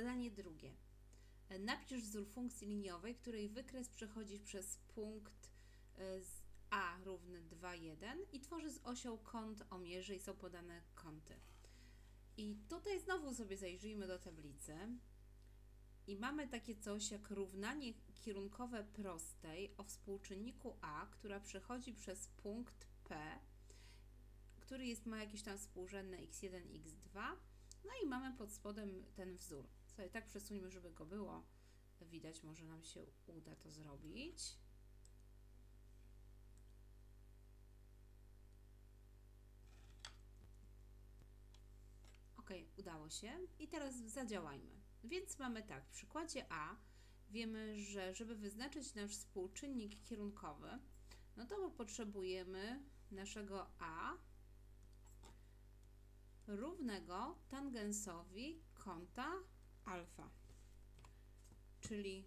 Zadanie drugie. E, Napisz wzór funkcji liniowej, której wykres przechodzi przez punkt e, z a równy 2, 1 i tworzy z osią kąt o mierze i są podane kąty. I tutaj znowu sobie zajrzyjmy do tablicy i mamy takie coś jak równanie kierunkowe prostej o współczynniku a, która przechodzi przez punkt P, który jest, ma jakieś tam współrzędne x1, x2, no i mamy pod spodem ten wzór. Sobie tak przesuńmy, żeby go było widać, może nam się uda to zrobić. Ok, udało się. I teraz zadziałajmy. Więc mamy tak, w przykładzie A wiemy, że żeby wyznaczyć nasz współczynnik kierunkowy, no to potrzebujemy naszego A równego tangensowi kąta czyli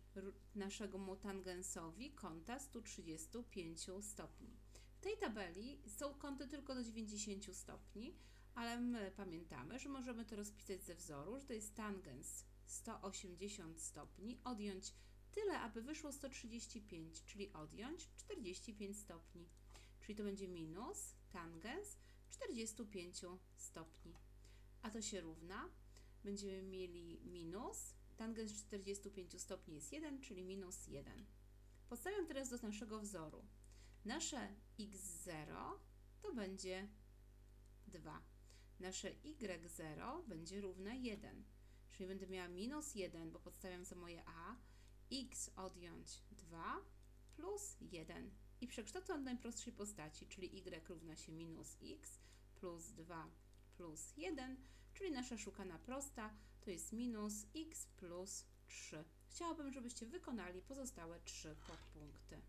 naszego mu tangensowi kąta 135 stopni. W tej tabeli są kąty tylko do 90 stopni, ale my pamiętamy, że możemy to rozpisać ze wzoru, że to jest tangens 180 stopni, odjąć tyle, aby wyszło 135, czyli odjąć 45 stopni. Czyli to będzie minus tangens 45 stopni. A to się równa. Będziemy mieli minus. Tangens 45 stopni jest 1, czyli minus 1. Podstawiam teraz do naszego wzoru. Nasze x0 to będzie 2. Nasze y0 będzie równe 1. Czyli będę miała minus 1, bo podstawiam za moje a. x odjąć 2 plus 1 i przekształcam w najprostszej postaci, czyli y równa się minus x plus 2 plus 1, czyli nasza szukana prosta to jest minus x plus 3. Chciałabym, żebyście wykonali pozostałe trzy podpunkty.